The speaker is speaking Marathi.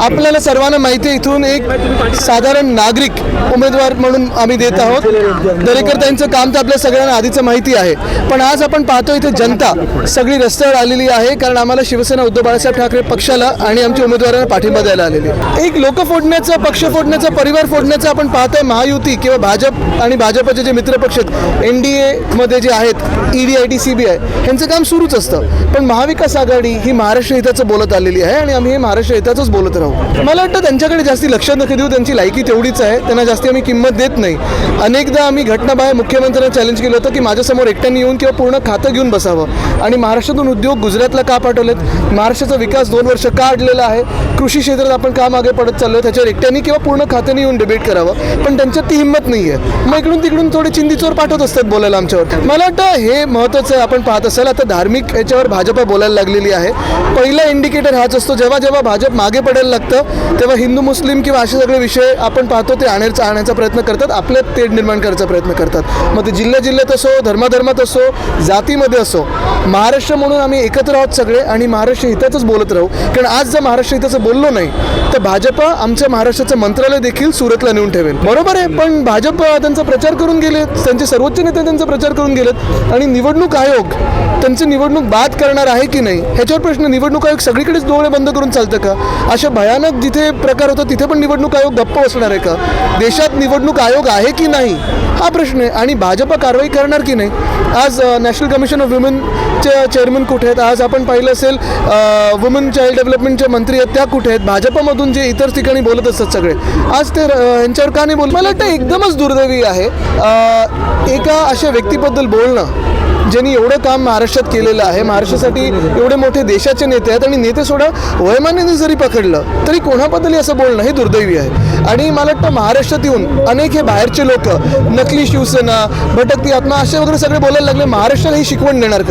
आपल्याला सर्वांना माहिती आहे इथून एक साधारण नागरिक उमेदवार म्हणून आम्ही देत आहोत. दरेकर त्यांचं काम तर आपल्या सगळ्यांना आधीचं माहिती आहे. पण आज आपण पाहतो इथे जनता सगळी रस्त्यावर आलेली आहे कारण आम्हाला शिवसेना उद्धव बाळासाहेब ठाकरे पक्षाला आणि आमच्या उमेदवारांना पाठिंबा द्यायला आलेली आहे. एक लोक फोडण्याचं पक्ष फोडण्याचं परिवार फोडण्याचं आपण पाहतोय महायुती किंवा भाजप आणि भाजपचे जे मित्रपक्ष आहेत एन डी एमध्ये जे आहेत ED I T C B I यांचं काम सुरूच असतं. पण महाविकास आघाडी ही महाराष्ट्र हिताचं बोलत आलेली आहे आणि आम्ही हे महाराष्ट्र हिताचंच बोलत राहू. मला वाटतं त्यांच्याकडे जास्ती लक्ष नका देऊ त्यांची लायकी तेवढीच आहे. त्यांना जास्ती आम्ही किंमत देत नाही. अनेकदा आम्ही घटनाबाहेर मुख्यमंत्र्यांना चॅलेंज केलं होतं की माझ्यासमोर एकट्याने येऊन किंवा पूर्ण खातं घेऊन बसावं. आणि महाराष्ट्रातून उद्योग गुजरातला का पाठवलेत? महाराष्ट्राचा विकास दोन वर्ष का अडलेला आहे? कृषी क्षेत्रात आपण का मागे पडत चाललो त्याच्यावर एकट्याने किंवा पूर्ण खात्याने येऊन डिबेट करावं. पण त्यांच्यात ती हिंमत नाही आहे मग इकडून तिकडून थोडे चिंदीचोर पाठवत असतात बोलायला आमच्यावर. मला वाटतं हे महत्त्वाचं आहे. आपण पाहत असाल आता धार्मिक याच्यावर भाजपा बोलायला लागलेली आहे. पहिला इंडिकेटर हाच असतो. जेव्हा जेव्हा भाजप मागे पडेल लागतं. तेव्हा हिंदू मुस्लिम किंवा असे सगळे विषय आपण पाहतो ते आणायचा आणायचा प्रयत्न करतात. आपले तेढ निर्माण करायचा प्रयत्न करतात. मग ते जिल्ह्या जिल्ह्यात असो धर्माधर्मात असो जातीमध्ये असो महाराष्ट्र म्हणून आम्ही एकत्र आहोत सगळे आणि महाराष्ट्र हिताचंच बोलत राहू. कारण आज जर महाराष्ट्र हिताचं बोललो नाही तर भाजपा आमच्या महाराष्ट्राचं मंत्रालय देखील सुरतला नेऊन ठेवेल. बरोबर आहे पण भाजप त्यांचा प्रचार करून गेले त्यांचे सर्वोच्च नेते त्यांचा प्रचार करून गेलेत आणि निवडणूक आयोग त्यांची निवडणूक बाद करणार आहे की नाही ह्याच्यावर प्रश्न. निवडणूक आयोग सगळीकडेच डोळे बंद करून चालतं का? अशा भयानक जिथे प्रकार होतो तिथे पण निवडणूक आयोग गप्प बसणार आहे का? देशात निवडणूक आयोग आहे की नाही? हा प्रश्न आहे. आणि भाजपा कारवाई करणार की नाही? आज नॅशनल कमिशन ऑफ वुमेनचे चेअरमन कुठे आहेत? आज आपण पाहिलं असेल वुमन चाइल्ड डेव्हलपमेंटचे मंत्री आहेत त्या कुठे आहेत? भाजपमधून जे इतर ठिकाणी बोलत असतात सगळे. आज ते यांच्यावर का नाही बोल मला वाटतं एकदमच दुर्दैवी आहे. एका अशा व्यक्तीबद्दल बोलणं ज्यांनी एवढं काम महाराष्ट्रात केलेलं आहे महाराष्ट्रासाठी एवढे मोठे देशाचे नेते आहेत आणि नेते सोडा वयमान्याने जरी पकडलं तरी कोणाबद्दलही असं बोलणं हे दुर्दैवी आहे. आणि मला वाटतं महाराष्ट्रात येऊन अनेक हे बाहेरचे लोक नकली शिवसेना भटकती आत्मा असे वगैरे सगळे बोलायला लागले महाराष्ट्राला ही शिकवण देणार